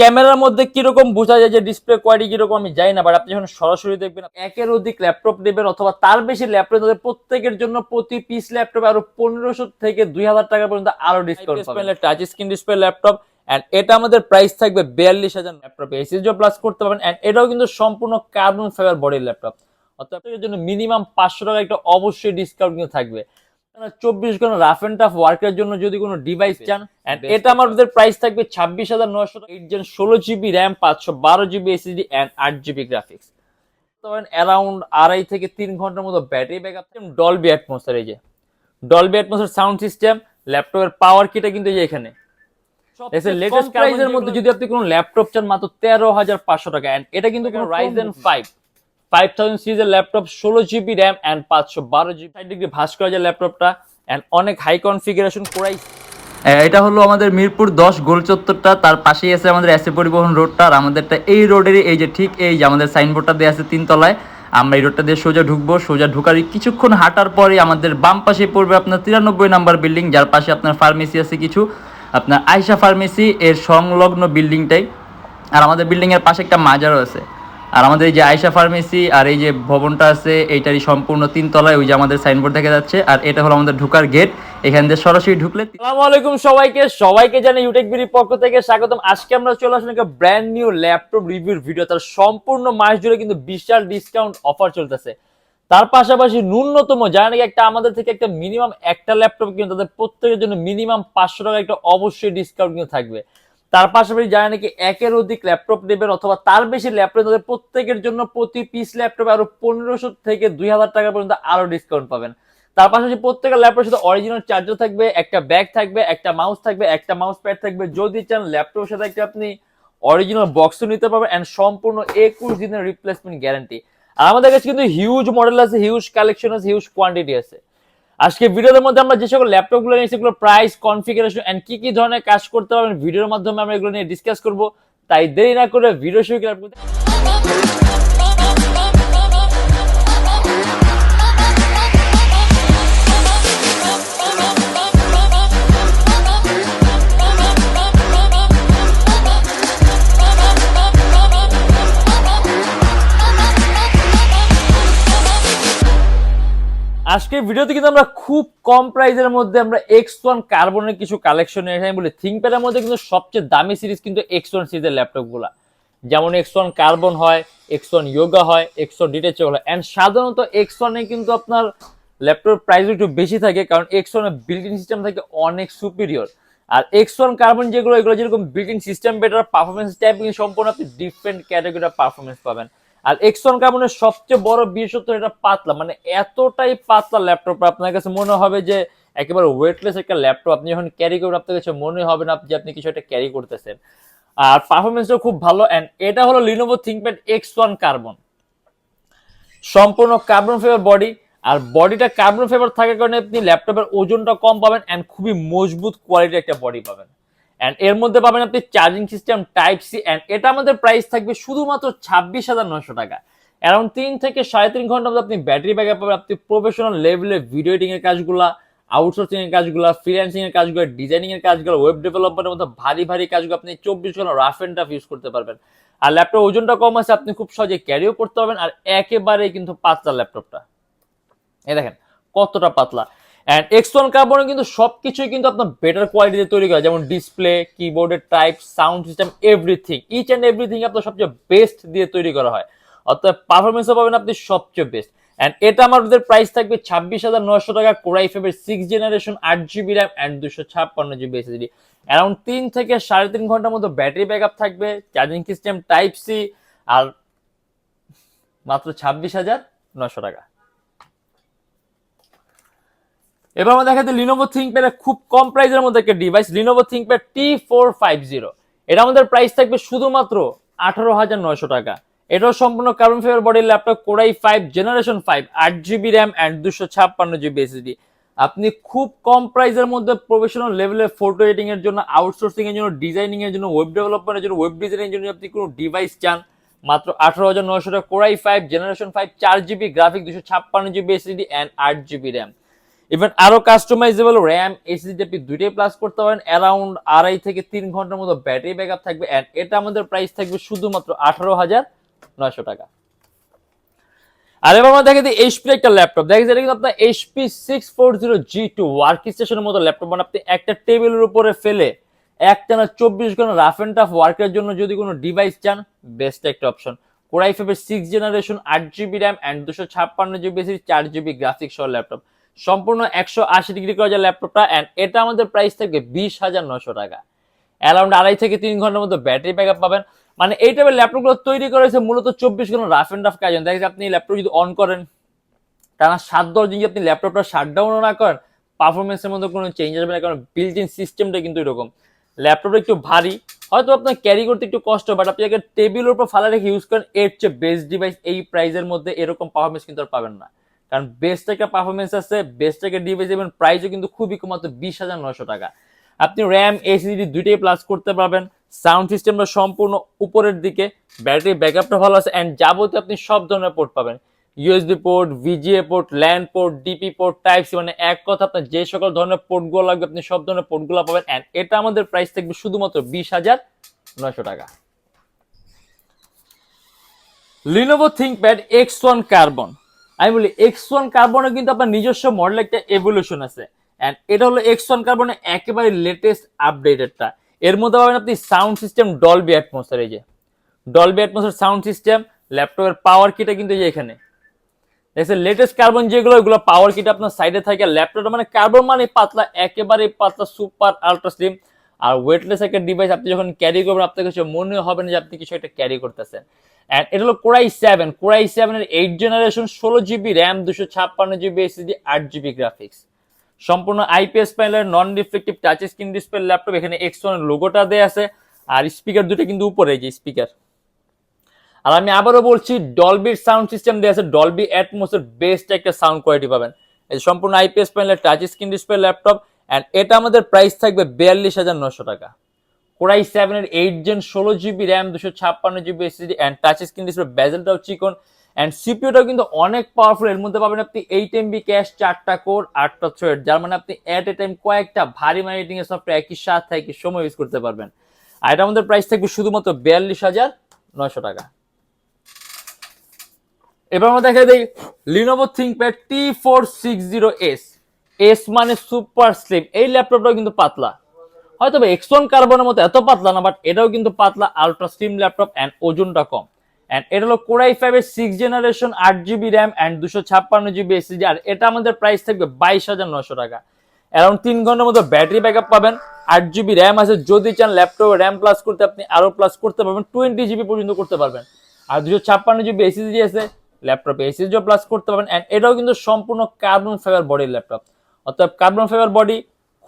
ক্যামেরার মধ্যে কীরকম বোঝা যায় যে ডিসপ্লে কোয়ালিটি কীরকম আমি জানি না বাট আপনি যখন সরাসরি দেখবেন একের অধিক ল্যাপটপ নেবেন অথবা তার বেশি ল্যাপটপ তাদের প্রত্যেকের জন্য প্রতি পিস ল্যাপটপ আরও পনেরোশো থেকে দুই হাজার টাকা পর্যন্ত আরও ডিসকাউন্ট পাবেন। Touch screen display laptop and এটা আমাদের প্রাইস থাকবে বিয়াল্লিশ হাজার ল্যাপটপ এসএসডি প্লাস করতে পারবেন এন্ড এটাও কিন্তু সম্পূর্ণ কার্বন ফাইবার বডির ল্যাপটপ অর্থাৎ আপনাদের জন্য মিনিমাম পাঁচশো টাকা একটা অবশ্যই ডিসকাউন্ট কিন্তু থাকবে। চব্বিশ ঘণ্টা রাফ এন্ড টাফ ওয়ার্কের জন্য যদি কোনো ডিভাইস চান and এটা আমাদের প্রাইস থাকবে ছাব্বিশ হাজার নয়শো এইট জেন ষোলো জিবি র্যাম পাঁচশো বারো জিবি এসএসডি অ্যান্ড আট জিবি গ্রাফিক্স অ্যারাউন্ড আড়াই থেকে তিন ঘণ্টার মতো ব্যাটারি ব্যাকআপ ডলবি অ্যাটমসফিয়ার এই যে। ডলবি অ্যাটমসফিয়ার সাউন্ড সিস্টেম ল্যাপটপের পাওয়ার কিটা কিন্তু এই যে এখানে। লেটেস্ট প্রাইসের মধ্যে যদি আপনি কোনো ল্যাপটপ চান মাত্র তেরো হাজার পাঁচশো টাকা। এটা কিন্তু কোনো রাইজেন ফাইভ ফাইভ থাউজেন্ড সিরিজের ল্যাপটপ ষোলো জিবি র্যাম অ্যান্ড পাঁচশো বারো জিবি ষাট ডিগ্রি ভাস করা যায় ল্যাপটপটা অ্যান্ড অনেক হাই কনফিগারেশন কোরাই এটা হলো আমাদের মিরপুর দশ গোল চত্বরটা, তার পাশেই আছে আমাদের এসে পরিবহন রোডটা আর আমাদেরটা এই রোডেরই এই যে ঠিক এই যে আমাদের সাইনবোর্ডটা দেওয়া আছে তিনতলায়। আমরা এই রোডটা দিয়ে সোজা ঢুকবো, সোজা ঢুকার কিছুক্ষণ হাঁটার পরে আমাদের বাম পাশে পড়বে আপনার তিরানব্বই নাম্বার বিল্ডিং যার পাশে আপনার ফার্মেসি আছে কিছু। আপনার আয়সা ফার্মেসি এর সংলগ্ন বিল্ডিংটাই আর আমাদের বিল্ডিং এর পাশে একটা মাজারও আছে। আর আমাদের এই যে আয়সা ফার্মেসি আর এই যে ভবনটা আছে, এইটারই সম্পূর্ণ তিন তলায় ওই যে আমাদের সাইনবোর্ড দেখা যাচ্ছে। আর এটা হলো আমাদের ঢুকার গেট এখান দিয়ে সরাসরি ঢুকলে আসসালামু আলাইকুম সবাইকে। সবাইকে জানাই ইউটেক বিডির পক্ষ থেকে স্বাগতম। আজকে আমরা চলে আসলাম একটা ব্র্যান্ড নিউ ল্যাপটপ রিভিউর ভিডিও তার সম্পূর্ণ মাস জুড়ে কিন্তু বিশাল ডিসকাউন্ট অফার চলতেছে। তার পাশাপাশি ন্যূনতম, যারা নাকি একটা আমাদের থেকে একটা মিনিমাম একটা ল্যাপটপ কিন্তু তাদের প্রত্যেকের জন্য মিনিমাম পাঁচশো টাকা একটা অবশ্যই ডিসকাউন্ট কিন্তু থাকবে। তার পাশাপাশি যারা নাকি একের অধিক ল্যাপটপ নেবেন অথবা তার বেশি ল্যাপটপ তাদের প্রত্যেকের জন্য প্রতি পিস ল্যাপটপ আরও পনেরোশো থেকে দুই হাজার টাকা পর্যন্ত আরও ডিসকাউন্ট পাবেন। তার পাশাপাশি প্রত্যেকের ল্যাপটপের সাথে অরিজিনাল চার্জার থাকবে, একটা ব্যাগ থাকবে, একটা মাউস থাকবে, একটা মাউস প্যাড থাকবে। যদি চান ল্যাপটপের সাথে একটা আপনি অরিজিনাল বক্সও নিতে পারবেন অ্যান্ড সম্পূর্ণ একুশ দিনের রিপ্লেসমেন্ট গ্যারান্টি আমাদের কাছে কিন্তু হিউজ মডেল আছে হিউজ কালেকশন আছে হিউজ কোয়ান্টিটি আছে। আজকে ভিডিওর মধ্যে আমরা যে সকল ল্যাপটপগুলো নিয়ে সেগুলো প্রাইস কনফিগারেশন এন্ড কি কি ধরনের কাজ করতে পারবেন ভিডিওর মাধ্যমে আমরা এগুলো নিয়ে ডিসকাস করব। তাই দেরি না করে ভিডিও শুরু করার আজকের ভিডিওতে কিন্তু আমরা খুব কম প্রাইসের মধ্যে আমরা এক্স ওয়ান কার্বনের কিছু কালেকশন এখানে বলি থিঙ্কপ্যাডের মধ্যে কিন্তু সবচেয়ে দামি সিরিজ কিন্তু এক্স ওয়ান সিরিজের ল্যাপটপগুলো যেমন এক্স ওয়ান কার্বন হয় এক্স ওয়ান ইয়োগা হয় এক্স ওয়ান ডিটেচেবল হয়। অ্যান্ড সাধারণত এক্স ওয়ানে কিন্তু আপনার ল্যাপটপ প্রাইস একটু বেশি থাকে, কারণ এক্স ওয়ানের বিল্ডিং সিস্টেম থাকে অনেক সুপিরিয়র আর এক্স ওয়ান কার্বন যেগুলো, এগুলো যেরকম building system better performance type সম্পূর্ণ আপনি ডিফারেন্ট ক্যাটাগরির পারফরমেন্স পাবেন। আর এক্স ওয়ান কার্বনের সবচেয়ে বড় বিশেষত্ব এটা পাতলা মানে এতটাই পাতলা ল্যাপটপ আপনার কাছে মনে হবে যে একেবারে ওয়েটলেস একটা ল্যাপটপ আপনি যখন ক্যারি করবেন, আপনার কাছে মনে হবে না যে আপনি কিছু একটা ক্যারি করতেছেন। আর পারফরমেন্সটাও খুব ভালো অ্যান্ড এটা হলো Lenovo ThinkPad X one carbon সম্পূর্ণ কার্বন ফেভার বডি আর বডিটা কার্বন ফেভার থাকার কারণে আপনি ল্যাপটপের ওজনটা কম পাবেন অ্যান্ড খুবই মজবুত কোয়ালিটির একটা বডি পাবেন। অ্যান্ড এর মধ্যে পাবেন আপনি charging system type C and এটা আমাদের প্রাইস থাকবে শুধুমাত্র ছাব্বিশ হাজার নয়শো টাকা। অ্যারাউন্ড তিন থেকে সাড়ে তিন ঘণ্টার মধ্যে আপনি ব্যাটারি ব্যাকআপ পাবেন, আপনি প্রফেশনাল লেভেলে ভিডিও এডিটিং এর কাজগুলা আউটসোর্সিং এর কাজগুলো ফ্রিল্যান্সিং এর কাজগুলো ডিজাইনিং কাজগুলো ওয়েব ডেভেলপমেন্টের মতো ভারী ভারী কাজগুলো আপনি চব্বিশ ঘণ্টা রাফ টাফ ইউজ করতে পারবেন। আর ল্যাপটপ ওজনটা কম আছে, আপনি খুব সহজে ক্যারিও করতে পারবেন, আর একেবারে কিন্তু পাতলা ল্যাপটপটা এই দেখেন, কতটা পাতলা। অ্যান্ড এক্স ওয়ান কার্বনে কিন্তু সবকিছুই কিন্তু আপনার বেটার কোয়ালিটিতে তৈরি করা, যেমন ডিসপ্লে কিবোর্ডের type sound system everything each and everything আপনার সবচেয়ে বেস্ট দিয়ে তৈরি করা হয়। অর্থাৎ পারফরমেন্সও পাবেন আপনি সবচেয়ে বেস্ট অ্যান্ড এটা আমাদের প্রাইস থাকবে ছাব্বিশ হাজার নয়শো টাকা কোরাই ফাইভের সিক্স জেনারেশন আট জিবি র্যাম অ্যান্ড দুশো ছাপ্পান্ন জিবি এসএসডি অ্যারাউন্ড তিন থেকে সাড়ে তিন ঘণ্টার মতো ব্যাটারি ব্যাকআপ থাকবে চার্জিং সিস্টেম টাইপ সি আর মাত্র ছাব্বিশ হাজার নশো টাকা। এবার আমরা দেখাতে লিনোভো থিঙ্কপ্যাড খুব কম প্রাইসের মধ্যে একটা device Lenovo ThinkPad T four five zero এটা আমাদের প্রাইস থাকবে শুধুমাত্র আঠারো হাজার নয়শো টাকা। এটাও সম্পূর্ণ কার্বন ফাইবার বডির laptop core i five generation five আট জিবি র্যাম অ্যান্ড দুশো ছাপ্পান্ন জিবি এসএসডি আপনি খুব কম প্রাইসের মধ্যে প্রফেশনাল লেভেলে ফটো এডিটিং এর জন্য আউটসোর্সিং এর জন্য ডিজাইনিং এর জন্য ওয়েব ডেভেলপমেন্টের জন্য ওয়েব ডিজাইনের জন্য আপনি কোনো ডিভাইস চান। মাত্র আঠারো হাজার নয়শো টাকা core i five generation five চার জিবি গ্রাফিক দুশো ছাপ্পান্ন জিবি এসএসডি অ্যান্ড আট জিবি র্যাম ইভেন আরও কাস্টমাইজেবল র্যাম এসএসডি আপনি দুইটাই প্লাস করতে পারেন অ্যারাউন্ড আড়াই থেকে তিন ঘণ্টার মতো ব্যাটারি ব্যাকআপ থাকবে এন্ড এটা আমাদের প্রাইস থাকবে শুধুমাত্র আঠারো হাজার নয়শো টাকা। আর এবার আমরা দেখে এইচপি একটা ল্যাপটপ দেখে এটা কিন্তু আপনার HP six four zero G two work স্টেশনের মতো ল্যাপটপ মানে আপনি একটা টেবিলের উপরে ফেলে একটানা চব্বিশ ঘণ্টা রাফ অ্যান্ড টাফ ওয়ার্কের জন্য যদি কোনো ডিভাইস চান বেস্ট একটা অপশন কোরাই ফাইভের সিক্স জেনারেশন আট জিবি র্যাম অ্যান্ড দুশো ছাপ্পান্ন জিবি চার জিবি গ্রাফিক্স সহ ল্যাপটপ সম্পূর্ণ একশো আশি ডিগ্রি করা যায় ল্যাপটপটা অ্যান্ড এটা আমাদের প্রাইস থাকবে বিশ হাজার নশো টাকা। অ্যারাউন্ড আড়াই থেকে তিন ঘণ্টার মতো ব্যাটারি ব্যাকআপ পাবেন। মানে এই টাইপের ল্যাপটপগুলো তৈরি করা হয়েছে মূলত চব্বিশ ঘণ্টা রাফ অ্যান্ড রাফ কাজ। দেখা আপনি ল্যাপটপ যদি অন করেন, টানা সাত দশ দিন আপনি ল্যাপটপটা শাটডাউনও না করেন পারফরমেন্সের মধ্যে কোনো চেঞ্জ আসবে না, কারণ বিল্ট ইন সিস্টেমটা কিন্তু এরকম। ল্যাপটপটা একটু ভারী, হয়তো আপনার ক্যারি করতে একটু কষ্ট বাট আপনি টেবিলের উপর ফালা রেখে ইউজ করেন, এর চেয়ে বেস্ট ডিভাইস এই প্রাইসের মধ্যে এরকম পারফরমেন্স কিন্তু আর পাবেন না। কারণ বেস্ট একটা পারফরমেন্স আছে বেস্ট একটা ডিভাইস এবং প্রাইসও কিন্তু খুবই কম, মাত্র বিশ হাজার নয়শো টাকা। আপনি র্যাম এসিডি দুইটাই প্লাস করতে পারবেন। সাউন্ড সিস্টেমটা সম্পূর্ণ উপরের দিকে ব্যাটারি ব্যাকআপটা ভালো আছে অ্যান্ড যাবতীয় আপনি সব ধরনের পোর্ট পাবেন। USB port VGA port LAN port DP port type C মানে এক কথা আপনার যে সকল ধরনের পোর্টগুলো লাগবে, আপনি সব ধরনের পোর্টগুলো পাবেন অ্যান্ড এটা আমাদের প্রাইস থাকবে শুধুমাত্র বিশ হাজার নয়শো টাকা। Lenovo ThinkPad X one carbon আমি বলি এক্স ওয়ান কার্বনের কিন্তু আপনার নিজস্ব মডেল একটা এভলিউশন আছে। অ্যান্ড এটা হলো এক্স ওয়ান কার্বনের একেবারে লেটেস্ট আপডেটেডটা এর মধ্যে পাবেন আপনি সাউন্ড সিস্টেম ডলবি অ্যাটমোসফার এই যে। ডলবি অ্যাটমোসফার সাউন্ড সিস্টেম ল্যাপটপের পাওয়ার কিটা কিন্তু যে এখানে। দেখছেন লেটেস্ট কার্বন যেগুলো, ওগুলো পাওয়ার কিট আপনার সাইডে থাকে। ল্যাপটপটা মানে কার্বন মানে পাতলা, একেবারে পাতলা সুপার আলট্রা স্লিম আর ওয়েটলেস একটা ডিভাইস আপনি যখন ক্যারি করবেন, আপনার কাছে মনে হবে না যে আপনি কিছু একটা ক্যারি করতেছেন। অ্যান্ড এটা হলো core i seven core i সেভেনের এইট জেনারেশন ষোলো জিবি র্যাম দুশো ছাপ্পান্ন জিবি এসিডি আট জিবি গ্রাফিক্স সম্পূর্ণ আইপিএস প্যানেলের non reflective touch screen display laptop এখানে এক্স ওয়ানের লোগোটা দেওয়া আছে। আর স্পিকার দুটো কিন্তু উপরে যে স্পিকার আর আমি আবারও বলছি ডলবির সাউন্ড সিস্টেম দেওয়া আছে। ডলবি অ্যাটমোসের বেস্ট একটা সাউন্ড কোয়ালিটি পাবেন। সম্পূর্ণ আইপিএস প্যানেলের touch screen display laptop and এটা আমাদের প্রাইস থাকবে বিয়াল্লিশ হাজার নশো টাকা। কোরাই সেভেনের এইট জেন ষোলো জিবি র্যাম দুশো ছাপ্পান্ন GB SSD and touch screen display বেজেলটাও চিকন। অ্যান্ড সিপিওটাও কিন্তু অনেক পাওয়ারফুল এর মধ্যে পাবেন আপনি এইট এমবি ক্যাশ চারটা কোর আটটা থ্রেড যার মানে আপনি এট এ টাইম কয়েকটা ভারী মাইটিং এর সফটওয়্যার একই সাথে, একই সময় ইউজ করতে পারবেন। আর এটা আমাদের প্রাইস থাকবে শুধুমাত্র বিয়াল্লিশ হাজার নয়শো টাকা। এবার আমরা দেখা দিই Lenovo ThinkPad T four six zero S S মানে সুপার স্লিম এই ল্যাপটপটাও কিন্তু পাতলা। হয়তো এক্স ওয়ান কার্বনের মতো এত পাতলা না বাট এটাও কিন্তু পাতলা আলট্রা স্লিম ল্যাপটপ অ্যান্ড ওজনটা কম। অ্যান্ড এটা হলো কোরাই ফাইভের সিক্স জেনারেশন আট জিবি র্যাম অ্যান্ড দুশো ছাপ্পান্ন জিবি এসিজি আর এটা আমাদের প্রাইস থাকবে বাইশ হাজার নশো টাকা। অ্যারাউন্ড তিন ঘণ্টার মতো ব্যাটারি ব্যাকআপ পাবেন। আট জিবি র্যাম আছে, যদি চান ল্যাপটপে র্যাম প্লাস করতে আপনি আরও প্লাস করতে পারবেন টোয়েন্টি জিবি পর্যন্ত করতে পারবেন। আর দুশো ছাপ্পান্ন জিবি এসিজি আছে ল্যাপটপে এসিজিও প্লাস করতে পারবেন। অ্যান্ড এটাও কিন্তু সম্পূর্ণ কার্বন ফাইবার বডির ল্যাপটপ অর্থাৎ কার্বন ফাইবার বডি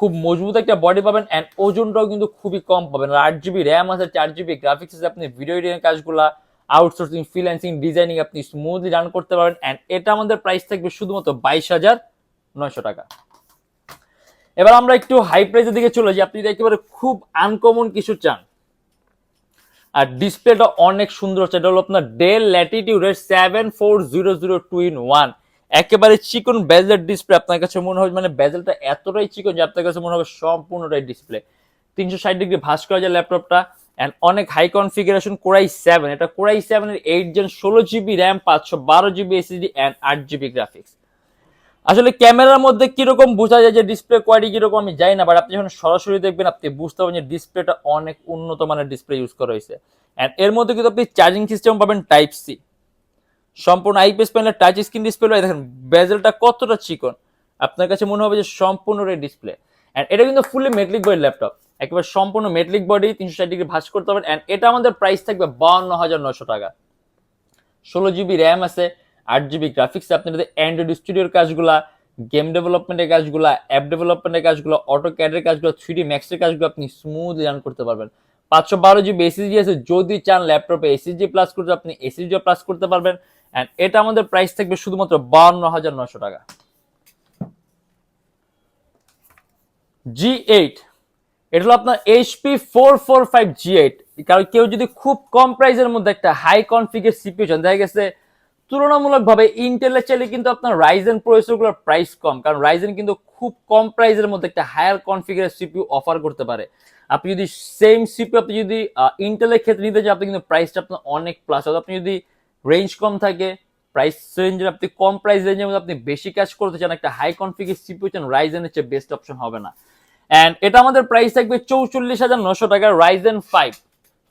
খুব মজবুত একটা বডি পাবেন অ্যান্ড ওজনটাও কিন্তু খুবই কম পাবেন। আর আট জিবি র্যাম আছে, চার জিবি গ্রাফিক্স আছে, আপনি ভিডিও এডিটিং কাজগুলা আউটসোর্সিং ফ্রিল্যান্সিং ডিজাইনিং আপনি স্মুথলি রান করতে পারবেন অ্যান্ড এটা আমাদের প্রাইস থাকবে শুধুমাত্র বাইশ হাজার নয়শো টাকা। এবার আমরা একটু হাই প্রাইসের দিকে চলে যাই। আপনি যদি একেবারে খুব আনকমন কিছু চান, আর ডিসপ্লেটা অনেক সুন্দর হচ্ছে এটা হলো আপনার Dell ল্যাটিটিউডের seven four zero zero two in one একেবারে চিকন বেজেল ডিসপ্লে আপনার কাছে মনে হবে মানে বেজেলটা এতটাই চিকন যে আপনার কাছে মনে হবে সম্পূর্ণটাই ডিসপ্লে তিনশো ষাট ডিগ্রি ভাস করা যায় ল্যাপটপটা অ্যান্ড অনেক high configuration core i seven এটা কোরাই সেভেনের এইট জেন ষোলো জিবি র্যাম পাঁচশো বারো জিবি এসিডি অ্যান্ড আট জিবি গ্রাফিক্স আসলে ক্যামেরার মধ্যে কীরকম বোঝা যায় যে ডিসপ্লে কোয়ালিটি কীরকম আমি জানি না বাট আপনি যখন সরাসরি দেখবেন, আপনি বুঝতে পারবেন যে ডিসপ্লেটা অনেক উন্নত মানের ডিসপ্লে ইউজ করা হয়েছে। অ্যান্ড এর মধ্যে কিন্তু আপনি চার্জিং সিস্টেম পাবেন টাইপ সি সম্পূর্ণ আইপিএস প্যানেলের টাচ স্ক্রিন ডিসপ্লে দেখেন বেজেলটা কতটা চিকন। আপনার কাছে মনে হবে যে সম্পূর্ণ রে ডিসপ্লে অ্যান্ড এটা কিন্তু ফুললি মেটলিক বডি ল্যাপটপ একেবারে সম্পূর্ণ মেটলিক বডি তিনশো ষাট ডিগ্রি ভাস করতে পারবেন। অ্যান্ড এটা আমাদের প্রাইস থাকবে বাউন্ন হাজার নশো টাকা। ষোলো জিবি র্যাম আছে, আট জিবি গ্রাফিক্স আপনি যদি অ্যান্ড্রয়েড স্টুডিওর কাজগুলা গেম ডেভেলপমেন্টের কাজগুলা অ্যাপ ডেভেলপমেন্টের কাজগুলো অটো ক্যাডের কাজগুলো থ্রি ডি ম্যাক্সের কাজগুলো আপনি স্মুথলি রান করতে পারবেন। পাঁচশো বারো জিবি এসিজি আছে, যদি চান ল্যাপটপে এসিজি প্লাস করতে, আপনি এসিজিও প্লাস করতে পারবেন। অ্যান্ড এটা আমাদের প্রাইস থাকবে শুধুমাত্র বাউন্ন হাজার নশো টাকা। জি এইট এটা হলো আপনার HP four four five G eight কারণ কেউ যদি খুব কম প্রাইসের মধ্যে একটা হাই কনফিগের সিপিউ চান, দেখা গেছে তুলনামূলকভাবে ইন্টেলের চাইলে কিন্তু আপনার রাইজেন প্রসেসরগুলোর প্রাইস কম, কারণ রাইজেন কিন্তু খুব কম প্রাইসের মধ্যে একটা হায়ার কনফিগারের সিপিউ অফার করতে পারে। আপনি যদি সেম সিপিউ আপনি যদি ইন্টেলের ক্ষেত্রে নিতে চান, আপনি কিন্তু প্রাইসটা আপনার অনেক প্লাস হবে আপনি যদি রেঞ্জ কম থাকে প্রাইস রেঞ্জের আপনি কম প্রাইস রেঞ্জের মধ্যে আপনি বেশি কাজ করতে চান, একটা হাই কনফিগার সিপিইউ চান রাইজেনের চেয়ে বেস্ট অপশন হবে না। অ্যান্ড এটা আমাদের প্রাইস থাকবে চৌচল্লিশ হাজার নশো টাকা রাইজেন ফাইভ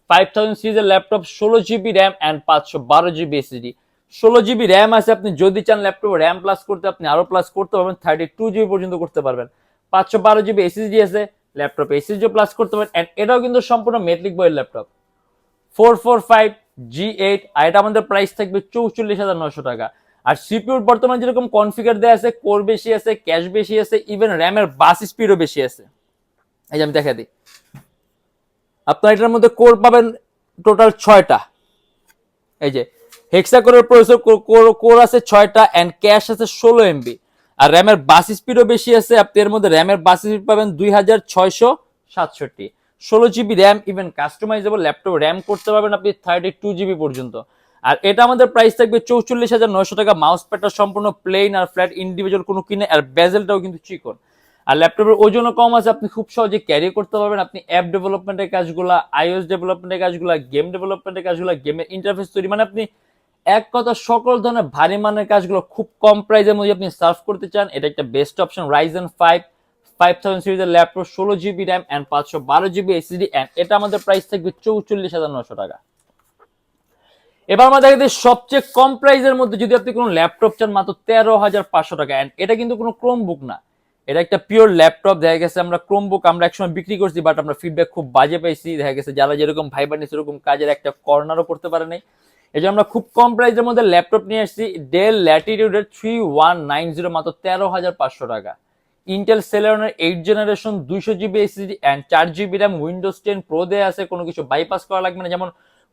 ফাইভ থাউজেন্ড সিরিজের ল্যাপটপ ষোলো জিবি র্যাম অ্যান্ড পাঁচশো বারো জিবি এসএসডি ষোলো জিবি র্যাম আছে, আপনি যদি চান ল্যাপটপ র্যাম প্লাস করতে, আপনি আরও প্লাস করতে পারবেন থার্টি টু জিবি পর্যন্ত করতে পারবেন। পাঁচশো বারো জিবি এসএসডি আছে ল্যাপটপ এসএসডি প্লাস করতে পারেন অ্যান্ড এটাও কিন্তু সম্পূর্ণ মেট্রিক বইয়ের laptop four four five G eight আর এটা আমাদের প্রাইস থাকবে চৌচল্লিশ হাজার নশো টাকা। আর সিপিউর বর্তমানে যেরকম কনফিগার দেওয়া আছে কোর বেশি আছে ক্যাশ বেশি আছে ইভেন র্যামের বাস স্পিডও বেশি আছে। এই যে আমি দেখা দিই। আপনার এটার মধ্যে কোর পাবেন টোটাল ছয়টা। এই যে হেক্সা কোরের প্রসেসর কোর আছে ছয়টা অ্যান্ড ক্যাশ আছে ষোলো এমবি আর র্যামের বাস স্পিডও বেশি আছে, আপনি এর মধ্যে র্যামের বাস স্পিড পাবেন দুই হাজার ছয়শো সাতষট্টি। ষোলো GB RAM even customisable laptop RAM করতে পারবেন আপনি থার্টি টু জিবি পর্যন্ত। আর এটা আমাদের প্রাইস থাকবে চৌচল্লিশ হাজার নয়শো টাকা। মাউস প্যাডটা সম্পূর্ণ প্লেন আর ফ্ল্যাট ইন্ডিভিজুয়াল কোনো কিনে, আর বেজেলটাও কিন্তু চিকন। আর ল্যাপটপের ওজনও কম আছে, আপনি খুব সহজে ক্যারি করতে পারবেন। আপনি অ্যাপ ডেভেলপমেন্টের কাজগুলো আইওএস ডেভেলপমেন্টের কাজগুলো গেম ডেভেলপমেন্টের কাজগুলো গেমের ইন্টারফেস তৈরি মানে আপনি এক কথা সকল ধরনের ভারী মানের কাজগুলো খুব কম প্রাইসের মধ্যে আপনি সার্ভ করতে চান। এটা একটা best option Ryzen five five thousand সিরিজের ল্যাপটপ ষোলো জিবি র্যাম অ্যান্ড পাঁচশো বারো জিবি এসিডি অ্যান্ড এটা আমাদের প্রাইস থাকবে চৌচল্লিশ হাজার নশো টাকা। এবার আমরা দেখা সবচেয়ে কম প্রাইসের মধ্যে যদি আপনি কোনো ল্যাপটপ চান মাত্র তেরো হাজার পাঁচশো টাকা অ্যান্ড এটা কিন্তু কোনো ক্রোম বুক না। এটা একটা পিওর ল্যাপটপ দেখা গেছে আমরা ক্রোম বুক আমরা একসময় বিক্রি করছি বাট আমরা ফিডব্যাক খুব বাজে পাইছি। দেখা গেছে যারা যেরকম ভাই বানি সেরকম কাজের একটা কর্নারও করতে পারে নাই। এই জন্য আমরা খুব কম প্রাইসের মধ্যে ল্যাপটপ নিয়ে আসছি ডেল ল্যাটিটিউডের থ্রি ওয়ান নাইন জিরো মাত্র তেরো হাজার পাঁচশো টাকা। ইন্টেল সেলেরনের এইট জেনারেশন দুইশো জিবি এসিডি অ্যান্ড চার GB RAM Windows ten Pro দেয়া আছে, কোনো কিছু বাইপাস করা লাগবে না। যেমন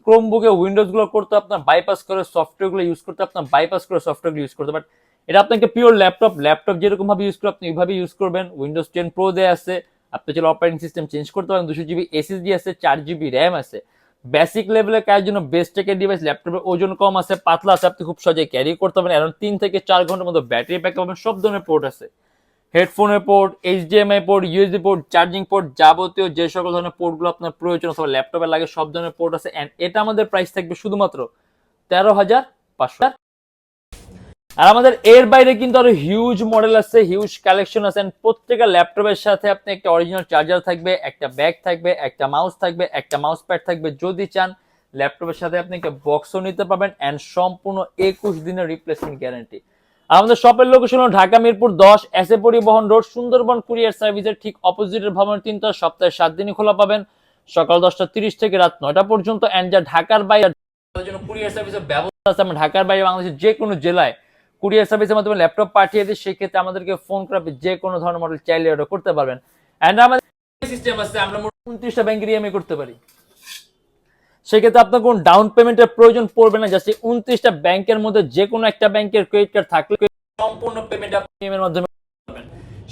ক্রোম বুকে উইন্ডোজ করতে আপনার বাইপাস করে সফটওয়্যারগুলো ইউজ করতে আপনার বাইপাস করে সফটওয়্যারগুলো ইউজ করতে। বাট এটা আপনাকে পিওর ল্যাপটপ ল্যাপটপ যেরকম ভাবে ইউজ করে, আপনি ওইভাবে ইউজ করবেন। উইন্ডোজ টেন প্রো দেয়া আছে, আপনি চলো অপারেটিং সিস্টেম চেঞ্জ করতে পারেন। দুশো জিবি এসএসডি আছে, চার জিবি র্যাম আছে। বেসিক লেভেলের কাজের জন্য বেস্ট টেকের ডিভাইস ল্যাপটপের ওজন কম আছে, পাতলা আছে, আপনি খুব সহজে ক্যারি করতে পারবেন। এখন তিন থেকে চার ঘণ্টার মতো ব্যাটারি ব্যাক পাবেন সব ধরনের পোর্ট আছে। হেডফোনের port HDMI port USB port charging port যাবতীয় যে সকল ধরনের পোর্টগুলো আপনার প্রয়োজন অথবা ল্যাপটপে লাগে, সব ধরনের পোর্ট আছে। অ্যান্ড এটা আমাদের প্রাইস থাকবে শুধুমাত্র তেরো হাজার পাঁচশো। আর আমাদের এর বাইরে কিন্তু আরও হিউজ মডেল আছে হিউজ কালেকশন আছে। প্রত্যেকটা ল্যাপটপের সাথে আপনি একটা অরিজিনাল চার্জার থাকবে, একটা ব্যাগ থাকবে, একটা মাউস থাকবে, একটা মাউস প্যাড থাকবে। যদি চান ল্যাপটপের সাথে আপনি একটা বক্সও নিতে পারবেন। অ্যান্ড সম্পূর্ণ একুশ দিনের রিপ্লেসমেন্ট গ্যারান্টি আমাদের শপের লোকেশন ঢাকা মিরপুর দশ এসে পরিবহন রোড সুন্দরবন কুরিয়ার সার্ভিসের ঠিক অপোজিটের ভবনের তিনটা সপ্তাহে সাত দিনই খোলা পাবেন। সকাল দশটা তিরিশ থেকে রাত নয়টা পর্যন্ত এন্ড যা ঢাকার বাইরে জন্য কুরিয়ার সার্ভিসের ব্যবস্থা আছে। আমরা ঢাকার বাইরে বাংলাদেশের যে কোনো জেলায় কুরিয়ার সার্ভিসের মাধ্যমে ল্যাপটপ পাঠিয়ে দিই সেক্ষেত্রে আমাদেরকে ফোন করে আপনি যে কোনো ধরনের মডেল চাইলে অর্ডার করতে পারবেন। এন্ড আমাদের সিস্টেম আছে, আমরা উনত্রিশটা ব্যাংকের ইএমআই করতে পারি। সেক্ষেত্রে আপনার কোনো ডাউন পেমেন্টের প্রয়োজন পড়বে না জাস্ট উনত্রিশটা ব্যাংকের মধ্যে যে কোনো একটা ব্যাংকের ক্রেডিট কার্ড থাকলে সম্পূর্ণ পেমেন্ট আপনি ইএমআই মাধ্যমে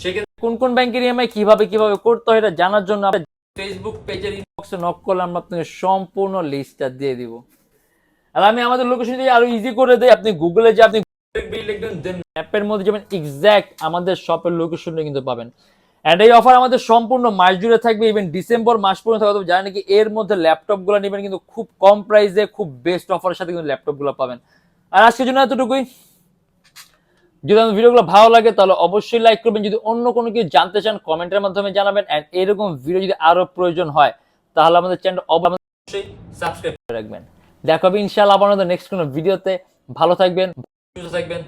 সেক্ষেত্রে কোন কোন ব্যাংকের ইএমআই কীভাবে কীভাবে করতে হয় এটা জানার জন্য ফেসবুক পেজের ইনবক্সে নক করলে আমরা আপনাকে সম্পূর্ণ লিস্টটা দিয়ে দিব। আর আমি আমাদের লোকেশন দিয়ে আরও ইজি করে দেই, আপনি গুগলে যে আপনি লিখবেন দেন ম্যাপের মধ্যে যেমন এক্স্যাক্ট আমাদের শপের লোকেশনটা কিন্তু পাবেন। এন্ড এই অফার আমাদের সম্পূর্ণ মাস জুড়ে থাকবে ইভেন ডিসেম্বর মাস পর্যন্ত থাকবে। তবে জানেন কি এর মধ্যে ল্যাপটপগুলো নেবেন, কিন্তু খুব কম প্রাইসে খুব বেস্ট অফারের সাথে কিন্তু ল্যাপটপগুলো পাবেন। আর আজকের জন্য এতটুকুই। যদি আমার ভিডিওগুলো ভালো লাগে, তাহলে অবশ্যই লাইক করবেন। যদি অন্য কোনো কিছু জানতে চান কমেন্টের মাধ্যমে জানাবেন। এন্ড এরকম ভিডিও যদি আরও প্রয়োজন হয়, তাহলে আমাদের চ্যানেল অবশ্যই সাবস্ক্রাইব করে রাখবেন। দেখা হবে ইনশাআল্লাহ আপনাদের নেক্সট কোনো ভিডিওতে ভালো থাকবেন থাকবেন।